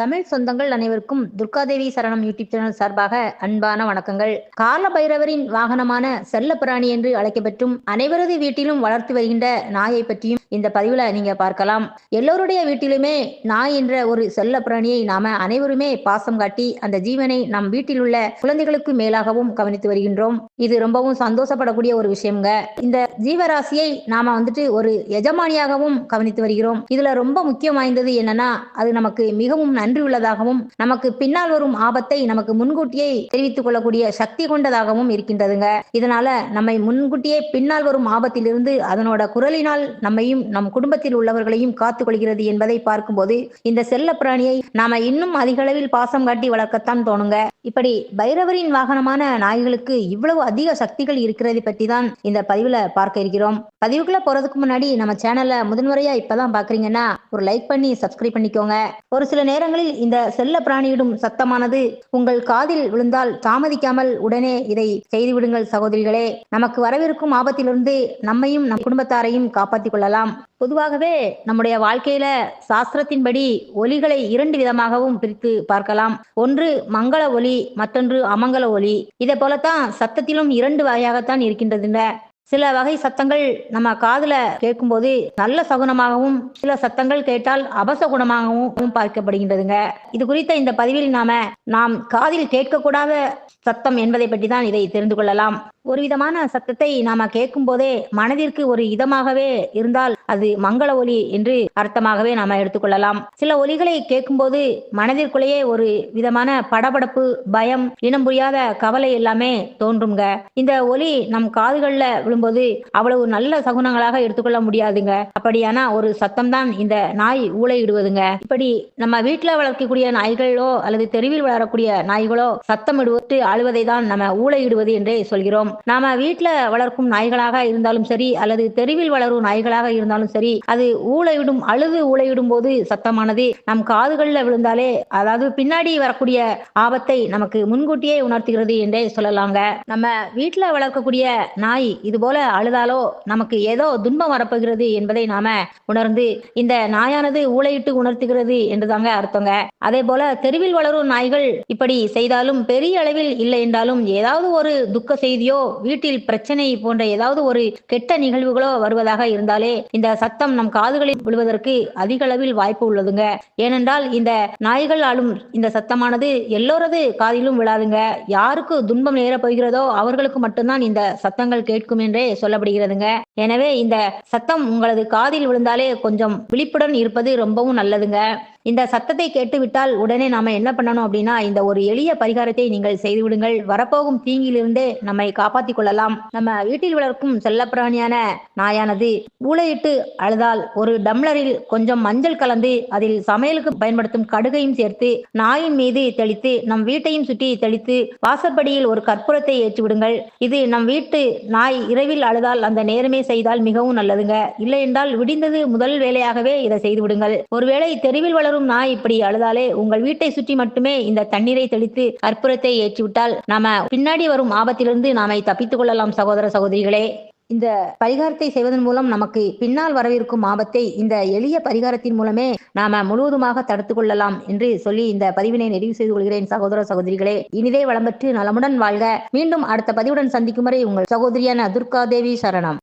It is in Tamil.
தமிழ் சொந்தங்கள் அனைவருக்கும் துர்காதேவி சரணம் யூடியூப் சேனல் சார்பாக அன்பான வணக்கங்கள். கால பைரவரின் வாகனமான செல்ல பிராணி என்று அழைக்கப்பட்டும் அனைவரது வீட்டிலும் வளர்த்து வருகின்ற நாயை பற்றியும் இந்த பதிவுல நீங்க பார்க்கலாம். எல்லோருடைய வீட்டிலுமே நாய் என்ற ஒரு செல்ல பிராணியை நாம அனைவருமே பாசம் காட்டி அந்த ஜீவனை நம் வீட்டில் உள்ள குழந்தைகளுக்கு மேலாகவும் கவனித்து வருகின்றோம். இது ரொம்பவும் சந்தோஷப்படக்கூடிய ஒரு விஷயங்க இந்த ஜீவராசியை நாம வந்துட்டு ஒரு எஜமானியாகவும் கவனித்து வருகிறோம். இதுல ரொம்ப முக்கியம் வாய்ந்தது என்னன்னா அது நமக்கு மிகவும் நன்றி உள்ளதாகவும் நமக்கு பின்னால் வரும் ஆபத்தை நமக்கு முன்கூட்டியே தெரிவித்துக் கொள்ளக்கூடிய சக்தி கொண்டதாகவும் இருக்கின்றதுங்க. இதனால நம்மை முன்கூட்டியே பின்னால் வரும் ஆபத்திலிருந்து அதனோட குரலினால் நம்மையும் நம் குடும்பத்தில் உள்ளவர்களையும் காத்துக் கொள்கிறது என்பதை பார்க்கும்போது இந்த செல்ல பிராணியை நாம இன்னும் அதிக அளவில் பாசம் காட்டி வளர்க்கத்தான் தோணுங்க. இப்படி பைரவரின் வாகனமான நாய்களுக்கு இவ்வளவு அதிக சக்திகள் இருக்கிறது பற்றி தான் இந்த பதிவுல பார்க்க இருக்கிறோம். பதிவுக்குள்ள போறதுக்கு முன்னாடி நம்ம சேனல்ல முதன்முறையா இப்பதான் பாக்குறீங்கன்னா ஒரு லைக் பண்ணி சப்ஸ்கிரைப் பண்ணிக்கோங்க. ஒரு சில நேரங்களில் இந்த செல்ல பிராணியிடும் சத்தமானது உங்கள் காதில் விழுந்தால் தாமதிக்காமல் உடனே இதை செய்து விடுங்கள் சகோதரிகளே. நமக்கு வரவிருக்கும் ஆபத்திலிருந்து நம்மையும் நம் குடும்பத்தாரையும் காப்பாற்றிக் கொள்ளலாம். பொதுவாகவே நம்முடைய வாழ்க்கையில சாஸ்திரத்தின்படி ஒலிகளை இரண்டு விதமாகவும் பிரித்து பார்க்கலாம். ஒன்று மங்கள ஒலி மற்றொன்று அமங்கல ஒலி. இதை போலத்தான் சத்தத்திலும் இரண்டு வகையாகத்தான் இருக்கின்றதுங்க. சில வகை சத்தங்கள் நம்ம காதுல கேட்கும்போது நல்ல சகுனமாகவும் சில சத்தங்கள் கேட்டால் அபசகுணமாகவும் பார்க்கப்படுகின்றதுங்க. இது குறித்த இந்த பதிவில் நாம நாம் காதில் கேட்கக்கூடாத சத்தம் என்பதை பற்றி தான் இதை தெரிந்து கொள்ளலாம். ஒரு விதமான சத்தத்தை நாம கேட்கும் போதே மனதிற்கு ஒரு இதமாகவே இருந்தால் அது மங்கள ஒலி என்று அர்த்தமாகவே நாம எடுத்துக்கொள்ளலாம். சில ஒலிகளை கேட்கும்போது மனதிற்குள்ளேயே ஒரு விதமான படபடப்பு பயம் இனம் புரியாத கவலை எல்லாமே தோன்றுங்க இந்த ஒலி நம் காதுகள்ல விழும்போது அவ்வளவு நல்ல சகுனங்களாக எடுத்துக்கொள்ள முடியாதுங்க. அப்படியானா ஒரு சத்தம் தான் இந்த நாய் ஊழையிடுவதுங்க இப்படி நம்ம வீட்டுல வளர்க்கக்கூடிய நாய்களோ அல்லது தெருவில் வளரக்கூடிய நாய்களோ சத்தம் அழுவதை தான் நம்ம ஊழையிடுவது என்றே சொல்கிறோம். நாம வீட்டுல வளர்க்கும் நாய்களாக இருந்தாலும் சரி அல்லது தெருவில் வளரும் நாய்களாக இருந்தாலும் சரி அது ஊழையிடும் அழுது ஊழையிடும் போது சத்தமானது. நம் காதுகள்ல விழுந்தாலே அதாவது பின்னாடி வரக்கூடிய ஆபத்தை நமக்கு முன்கூட்டியே உணர்த்துகிறது என்றே சொல்லலாங்க. நம்ம வீட்டுல வளர்க்கக்கூடிய நாய் இது போல அழுதாலோ நமக்கு ஏதோ துன்பம் வரப்போகிறது என்பதை நாம உணர்ந்து இந்த நாயானது ஊழையிட்டு உணர்த்துகிறது என்றுதாங்க அர்த்தங்க. அதே போல தெருவில் வளரும் நாய்கள் இப்படி செய்தாலும் பெரிய அளவில் இல்லை என்றாலும் ஏதாவது ஒரு துக்க செய்தியோ வீட்டில் பிரச்சனை போன்ற ஏதாவது ஒரு கெட்ட நிகழ்வுகளோ வருவதாக இருந்தாலே இந்த சத்தம் நம் காதுகளில் விழுவதற்கு அதிக அளவில் வாய்ப்பு உள்ளதுங்க. ஏனென்றால் இந்த நாய்கள் ஆளும் இந்த சத்தமானது எல்லோரது காதிலும் விழாதுங்க. யாருக்கு துன்பம் நேரப்போகிறதோ அவர்களுக்கு மட்டும்தான் இந்த சத்தங்கள் கேட்கும் என்றே சொல்லப்படுகிறதுங்க. எனவே இந்த சத்தம் உங்களது காதில் விழுந்தாலே கொஞ்சம் விழிப்புடன் இருப்பது ரொம்பவும் நல்லதுங்க. இந்த சத்தத்தை கேட்டுவிட்டால் உடனே நாம என்ன பண்ணணும் அப்படின்னா இந்த ஒரு எளிய பரிகாரத்தை நீங்கள் செய்து விடுங்கள். வரப்போகும் தீங்கிலிருந்தே நம்மை காப்பாற்றிக் கொள்ளலாம். நம்ம வீட்டில் வளர்க்கும் செல்லப்பிராணியான நாயானது ஊழையிட்டு அழுதால் ஒரு டம்ளரில் கொஞ்சம் மஞ்சள் கலந்து அதில் சமையலுக்கு பயன்படுத்தும் கடுகையும் சேர்த்து நாயின் மீது தெளித்து நம் வீட்டையும் சுற்றி தெளித்து வாசற்படியில் ஒரு கற்பூரத்தை ஏற்றி விடுங்கள். இது நம் வீட்டு நாய் இரவில் அழுதால் அந்த நேரமே செய்தால் மிகவும் நல்லதுங்க. இல்லை என்றால் விடிந்தது முதல் வேலையாகவே இதை செய்து விடுங்கள். ஒருவேளை தெருவில் வளரும் நாய் இப்படி அழுதாலே உங்கள் வீட்டை சுற்றி மட்டுமே இந்த தண்ணீரை தெளித்து கற்பூரத்தை ஏற்றிவிட்டால் நாம பின்னாடி வரும் ஆபத்திலிருந்து நாமை தப்பித்துக் கொள்ளலாம் சகோதர சகோதரிகளே. இந்த பரிகாரத்தை செய்வதன் மூலம் நமக்கு பின்னால் வரவிருக்கும் ஆபத்தை இந்த எளிய பரிகாரத்தின் மூலமே நாம முழுவதுமாக தடுத்து கொள்ளலாம் என்று சொல்லி இந்த பதிவினை நிறைவு செய்து கொள்கிறேன் சகோதர சகோதரிகளே. இனிதே வளம் பெற்று நலமுடன் வாழ்க. மீண்டும் அடுத்த பதிவுடன் சந்திக்கும் வரை உங்கள் சகோதரியான துர்கா தேவி சரணம்.